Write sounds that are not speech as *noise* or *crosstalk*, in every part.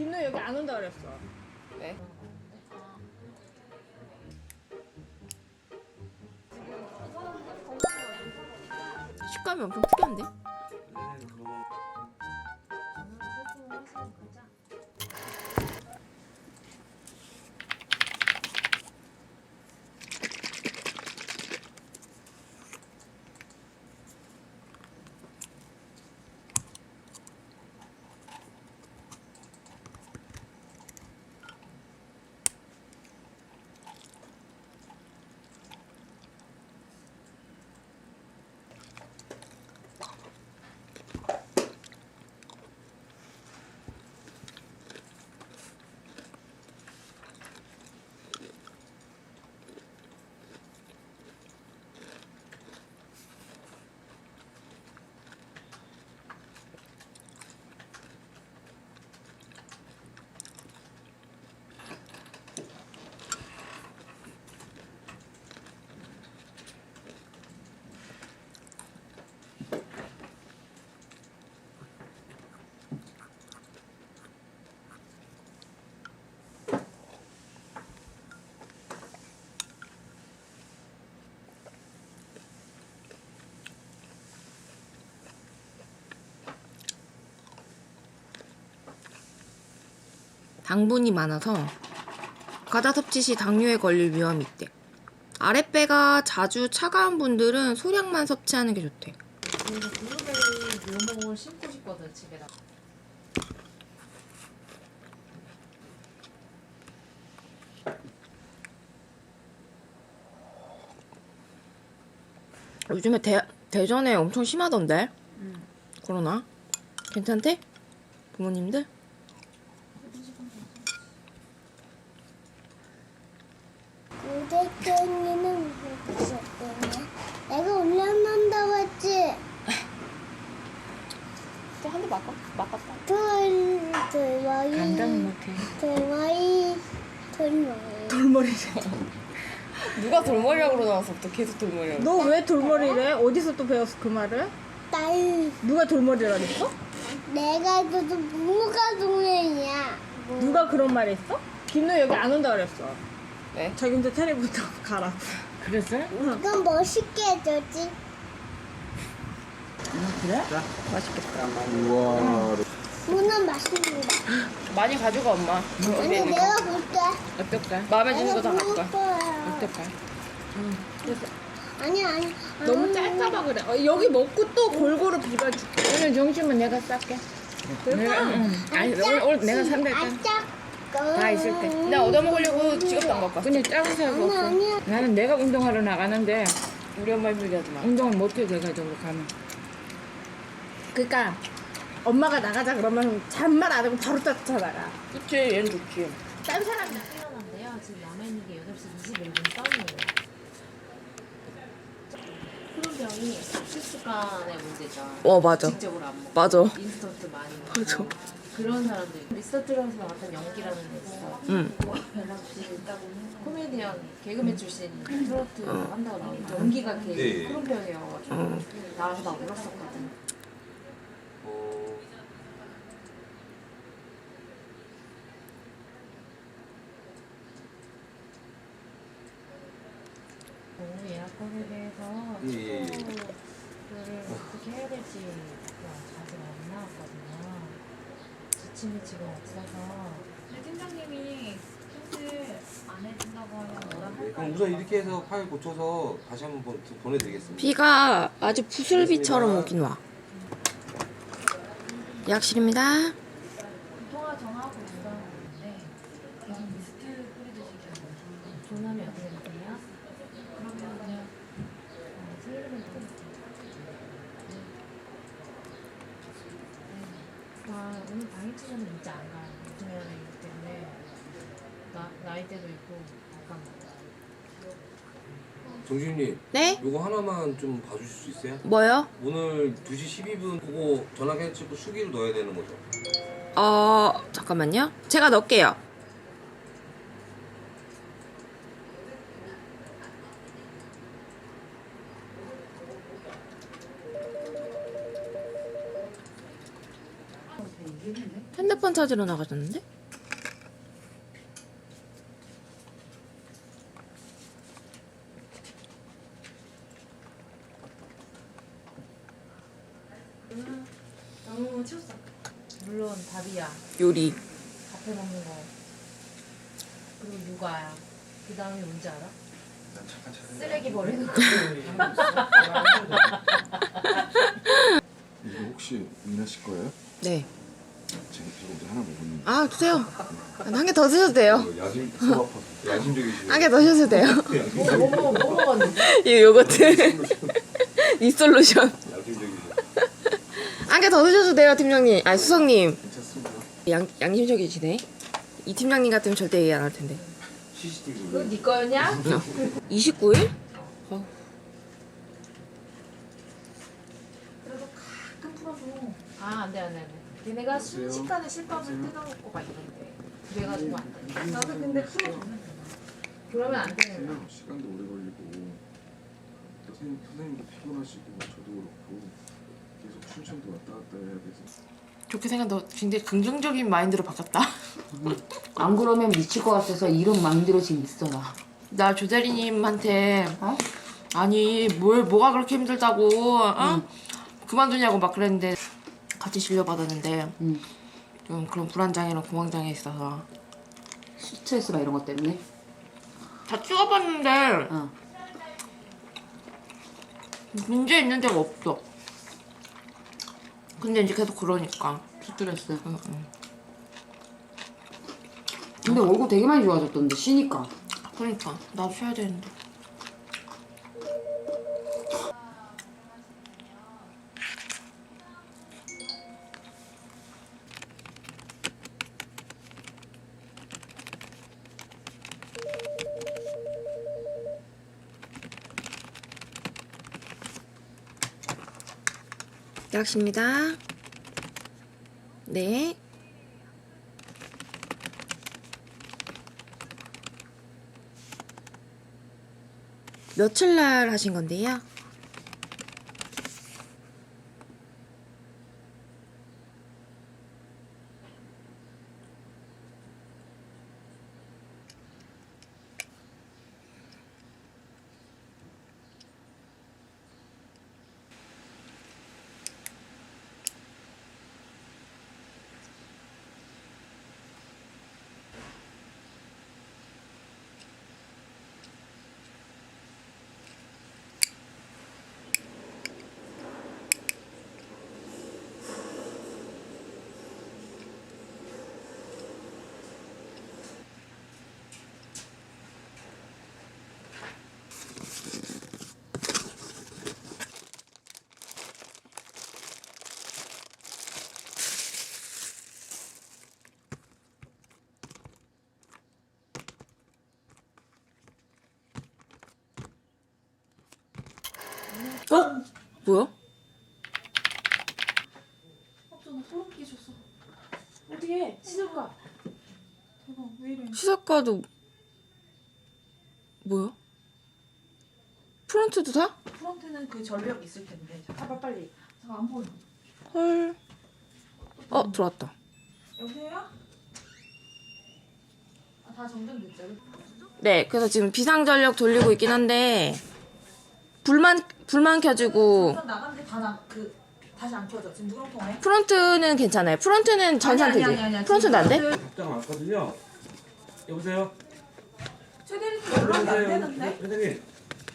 김노 여기 안 온다 그랬어. 네. 식감이 엄청 특이한데? 당분이 많아서 과자 섭취 시 당뇨에 걸릴 위험이 있대. 아랫배가 자주 차가운 분들은 소량만 섭취하는 게 좋대. 그래서 블루베리 묘목을 심고 싶거든 집에다. 요즘에 대, 대전에 엄청 심하던데? 코로나? 괜찮대? 부모님들? 고대땡이는 무엇이었더니 내가 올려놓는다고 했지 또한대 맞았, 맞았다. 돌 돌머리 못해. 돌머리 돌머리 돌머리래. 누가 돌머리라고 그러나서 또 계속 돌머리라고. 너 왜 돌머리래? 어디서 또 배웠어 그 말을? 딸 누가 돌머리라 그랬어? 내가 그도 부모가 동생이야 누가 그런 말 했어? 김노 여기 안 온다 그랬어. 네? 자기 혼자 테레부터 *laughs* 가라. 그랬어요? 이건 멋있게 해줬지 맛있겠다. 우와. 무는 맛있는다 많이 가져가, 엄마. 아니 내가 볼게 어떨까? 마음에 드는 거다 내가 갖고. 거야 어떨까? 아니 아니 너무 아니. 짧아봐 그래. 어, 여기 먹고 또 골고루 비벼줄게. 오늘 점심은 내가 쌀게. 내가, 응. 아니, 오늘, 오늘 내가 산다니까. 아짝 다 있을게. 나 얻어먹으려고 지갑도 안 갖고 왔어. 근데 작은 사고 아니 없어. 아니야 나는 내가 운동하러 나가는데 우리 엄마 힘들게 마. 운동을 못해 돼가지고 가면. 그러니까 엄마가 나가자 그러면 잠만 안 하고 바로 쫓아나가. 그치, 얘는 좋지. 딴 사람 태어난데요. 지금 남아있는 게 8시 21분 다운이에요. 그런 병이 식습관의 문제죠. 어, 맞아. 직접으로 안 먹고 맞아. 인스턴트 많이 먹고 맞아. 그런 사람들 미스터트롯에서 나왔던 연기라는 애 있어. 응. 벨라씨 코미디언 개그맨 출신 트로트 한다고 나오는데 연기가 걔 예, 예. 그런 병이어가지고 나와서 막 울었었거든. 예약권에 대해서 예, 예, 예. 투표를 어떻게 해야 될지 아직 안 나왔거든요. 지침이 지금 없어서 네, 팀장님이 캔슬 안 해준다고 하면 뭐라 네, 할까요? 그럼 우선 이렇게 해서 파일 고쳐서 다시 한번 보- 보내드리겠습니다. 비가 아주 부슬비처럼 오긴 와. 예약실입니다. 통화 전화하고 전화하는데 계속 리스트 뿌리듯이 조남이 어떻게 되세요? 그러면 그냥 어, 생일은 또 아, 오늘 당일치료는 진짜 안 가요. 요즘에이기 때문에 나, 나이대도 있고 약간 정준님, 네? 요거 하나만 좀 봐주실 수 있어요? 뭐요? 오늘 2시 12분 보고 전화기 해치고 수기로 넣어야 되는 거죠? 어, 잠깐만요. 제가 넣을게요. 핸드폰 찾으러 나가셨는데? 너무 치웠어. 물론 밥이야. 요리. 밥해 먹는 거. 그리고 육아야. 그 다음에 뭔지 알아? 쓰레기 버리는 거. 이거 혹시 은하 씨 거예요? 네. 제가 지금 이제 하나 먹었는데 아, 드세요. 한 개 더 드셔도 돼요. 이거 야심 속 아파서 야심적이시죠? 한개 더 드셔도 돼요. 뭐, 뭐, 뭐, 뭐 먹었는데? 이 요거트. *laughs* 이 솔루션. 야심적이시죠? 한개 더 드셔도 돼요, 팀장님. 아, 수석님. 괜찮습니다. 양, 양심적이시네. 이 팀장님 같으면 절대 얘기 안 할 텐데. CCTV 네 거였냐? 29일? 그래도 가끔 풀어줘. 아, 안 돼, 안 돼, 안 돼. 걔네가 순식간에 실밥을 뜯어먹고 막 이런데. 그래가지고 안 돼. 나도 근데 풀어줬는데. 그러면 안 되는 거야. 시간도 오래 걸리고 선생님, 선생님도 피곤하시고 저도 그렇고 계속 춘천도 왔다 갔다 해야 돼서 좋게 생각도 굉장히 긍정적인 마인드로 바뀌었다. *laughs* 안 그러면 미칠 것 같아서 이런 마인드로 지금 있어 나. 나 조대리님한테 어? 아니 뭘 뭐가 그렇게 힘들다고 어? 그만두냐고 막 그랬는데 같이 진료받았는데 응. 좀 그런 불안장애랑 공황장애 있어서 스트레스 막 이런 것 때문에. 다 찍어봤는데 어. 문제 있는 데가 없어. 근데 이제 계속 그러니까 스트레스. 응, 응. 근데 얼굴 되게 많이 좋아졌던데 쉬니까. 그러니까 나도 쉬어야 되는데. 약식입니다. 네. 며칠 날 하신 건데요? 어? 뭐야? 어쩌나 소름 끼쳤어. 어디에? 시작가. 대박 왜 이래? 시작가도 뭐야? 프론트도 다? 프런트는 그 전력 있을 텐데. 잠깐만 빨리. 잠깐 안 보여. 헐. 어 들어왔다. 여보세요? 아, 다 정전됐죠? 네, 그래서 지금 비상전력 돌리고 있긴 한데 불만 불만 켜지고 전선 나갔는데 다나그 다시 안 켜져. 지금 누구랑 통화해? 프론트는 괜찮아요. 프론트는 전 아니, 아니, 상태지. 아니, 아니. 프론트는 안 돼? 답장 왔거든요. 여보세요? 최대리님 연락이 안 되는데? 회장님.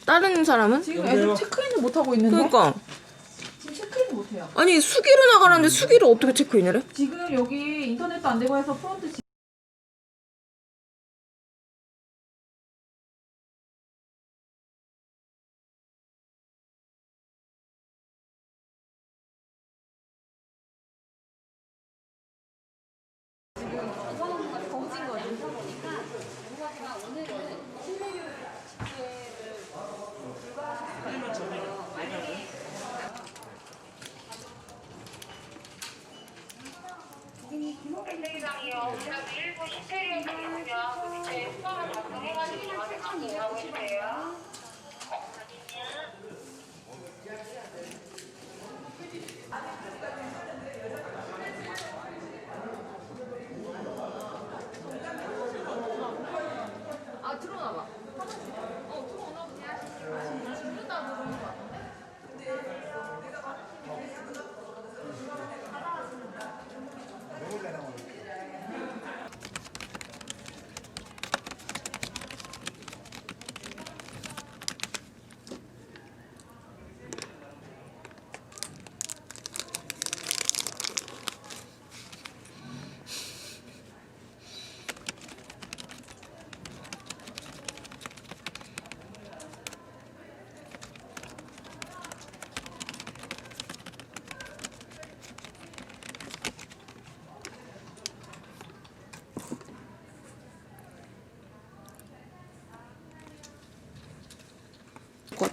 다른 사람은? 지금 여보세요? 애들 체크인을 못 하고 있는데? 그러니까 지금 체크인을 못 해요. 아니 수기로 나가라는데 수기를 어떻게 체크인을 해? 지금 여기 인터넷도 안 되고 해서 프런트 지- 굉장히요. 그다음에 일부 시체를 보면 그 밑에 수화를 작성해가지고 저한테 갖고 오라고 해주세요.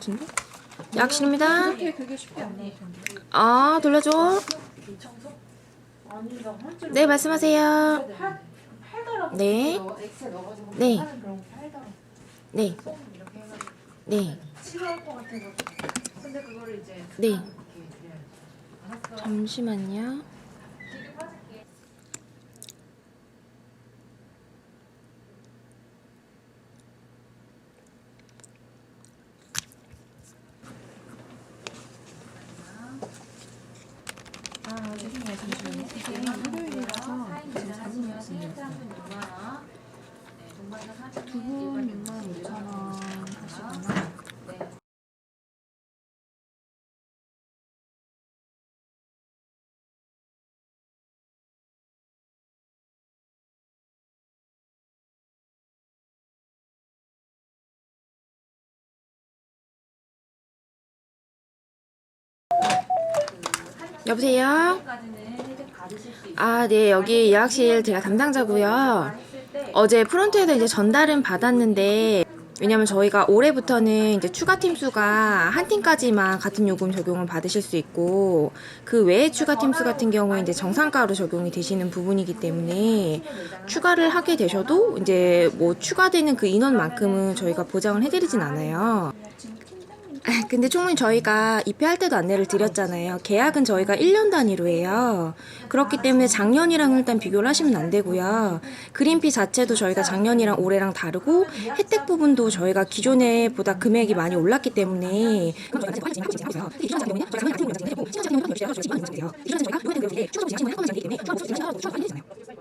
같은데? 않아. 아, 돌려줘. 네, 말씀하세요. 네. 네. 네, 네, 네. 잠시만요. 기름 빠질게. 아, 죄송해요. 잠시만요. 지금 화요일이라서 지금 잘못 말씀드렸어요. 두분 6만 5천 원 하시거나 네. 여보세요? 아, 네, 여기 예약실 제가 담당자고요. 어제 프론트에서 이제 전달은 받았는데 왜냐면 저희가 올해부터는 이제 추가 팀 수가 한 팀까지만 같은 요금 적용을 받으실 수 있고 그 외에 추가 팀 수 같은 경우에 이제 정상가로 적용이 되시는 부분이기 때문에 추가를 하게 되셔도 이제 뭐 추가되는 그 인원만큼은 저희가 보장을 해드리진 않아요. 아, *laughs* 근데 총무님 저희가 입회할 때도 안내를 드렸잖아요. 계약은 저희가 1년 단위로 해요. 그렇기 때문에 작년이랑 일단 비교를 하시면 안 되고요. 그린피 자체도 저희가 작년이랑 올해랑 다르고 혜택 부분도 저희가 기존에 보다 금액이 많이 올랐기 때문에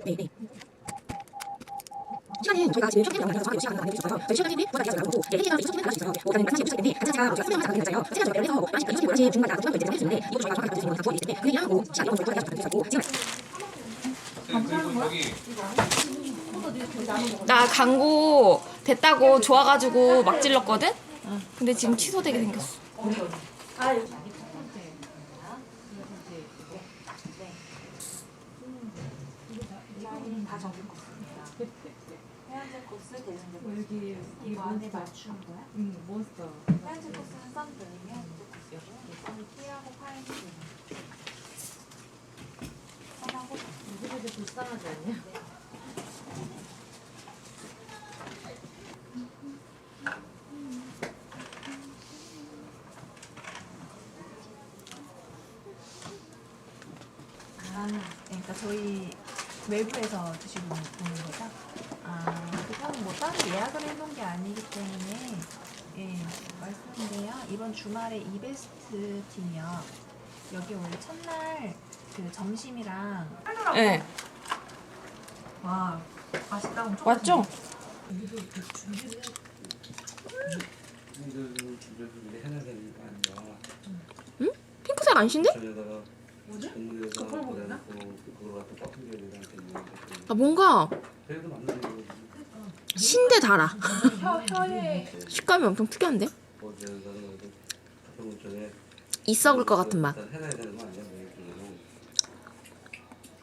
네, 시간은 저희가 지금 시간이 남아서 정확히 시간이 안 되셔서 저희 시간이 보다 계속 나오고 네, 시간이 있어서 나갈 수 있어요. 뭐라는 시간이 없기 때문에 자체가 저희가 수명을 나가는 거잖아요. 시간 저희가 해서 아직 이것이 뭐지 중간 나가서 이제 했는데 이것도 저희가 정확하게 받을 수 있는 다 부어있기 때문에 그냥 하고 시간 이런 거 저희가 있고 지금 나 광고 됐다고 좋아가지고 막 찔렀거든? 근데 지금 취소되게 생겼어. 해양제 코스 대중제 코스 이거 맞춘 거야? 응 몬스터 해양제 코스는 썬더링 해양제 코스 여기 티하고 파인트 선하고 이거 이제 불쌍하지 않냐? 아 그러니까 저희 외부에서 드시고 오는 거죠? 아 그거는 뭐 따로 예약을 해놓은 게 아니기 때문에 예 말씀인데요 이번 주말에 이베스트 팀이요. 여기 원래 첫날 그 점심이랑 네, 와 맛있다 엄청 아니야? 핑크색 꽉 숨겨야 되는데 아 뭔가 신데 달아. 혀, 혀에. 식감이 엄청 특이한데? 이 썩을 것 같은 맛.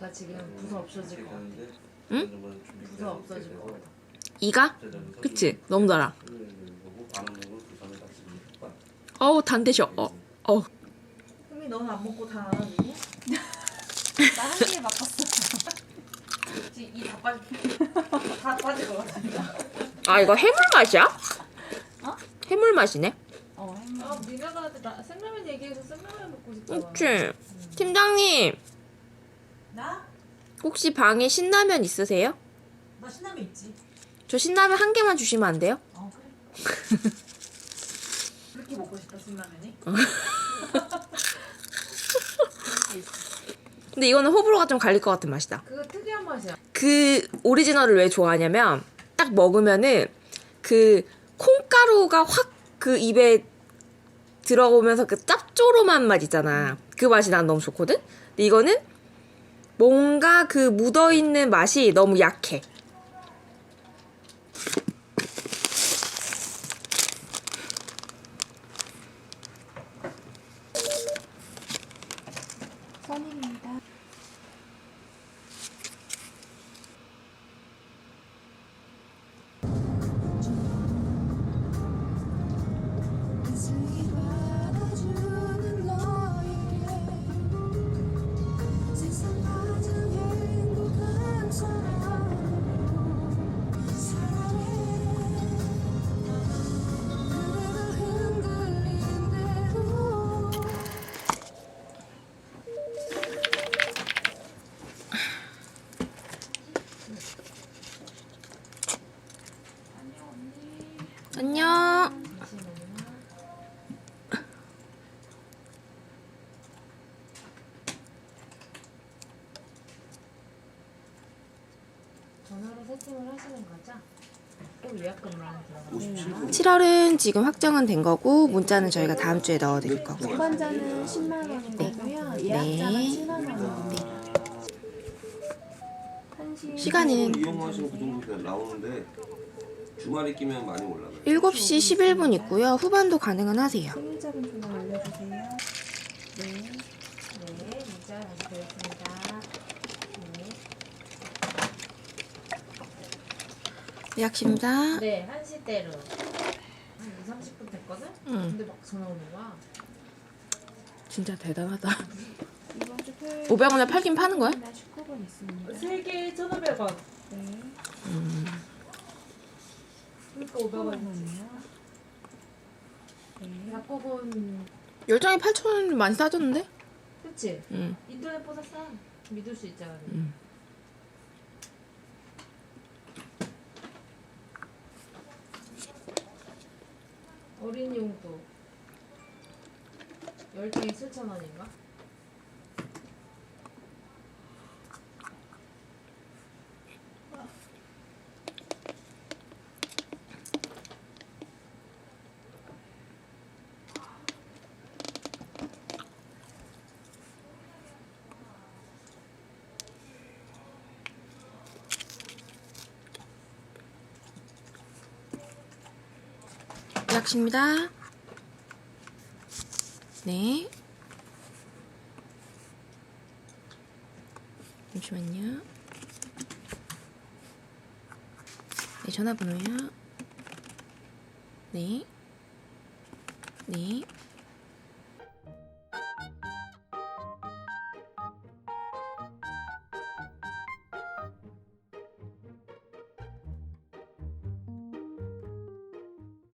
나 지금 부서 없어질 것 같아. 응? 부서 없어질 것 같아. 이가? 그치? 너무 달아. 어우 단데셔. 어, 어. 흠이 너는 안 먹고 다 나눠주니? 나한 입에 맛봤어 지금 이다 빠질 다 빠질 것 같아 아 이거 해물 맛이야? 해물 맛이네. 어 햄. 아 미나가한테 나 생라면 얘기해서 생라면 먹고 싶다. 그치? 팀장님 나? 혹시 방에 신라면 있으세요? 나 신라면 있지 저 신라면 한 개만 주시면 안 돼요? 어 그래 *laughs* 그렇게 먹고 싶다 신라면이? 근데 이거는 호불호가 좀 갈릴 것 같은 맛이다. 그거 특이한 맛이야. 그 오리지널을 왜 좋아하냐면 딱 먹으면은 그 콩가루가 확 그 입에 들어오면서 그 짭조름한 맛 있잖아. 그 맛이 난 너무 좋거든? 근데 이거는 뭔가 그 묻어있는 맛이 너무 약해. We 안녕. 전화로 세팅을 하시는 거죠? 또 예약금만 들어가요. 7월은 지금 확정은 된 거고 문자는 저희가 다음 주에 넣어드릴 거고. 동반자는 10만 원인 거고요. 예약자가 네. 7만 원입니다. 한시 시간은 이용하시는 그 정도 나오는데 주말에 끼면 많이 올라가요. 7시 11분 있고요. 후반도 가능은 하세요. 생일자분 전화 올려주세요. 네. 네, 문자 다시 드렸습니다. 네. 예약십니다. 네, 1시대로. 한 2, 30분 됐거든? 응. 근데 막 전화 오는 거야. 진짜 대단하다. 이번 주 토요일 500원에 팔긴 파는 거야? 날 19분 있습니다. 3개 1,500원. 네. 그러니까 500원 500원. 원이요. 네. 약국은, 10장에 8,000원 많이 싸졌는데? 그치? 응. 인터넷보다 싸. 믿을 수 있잖아. 음. 어린이 용도 10개에 7,000원인가? 예약십니다. 네. 잠시만요. 네, 전화번호요. 네. 네.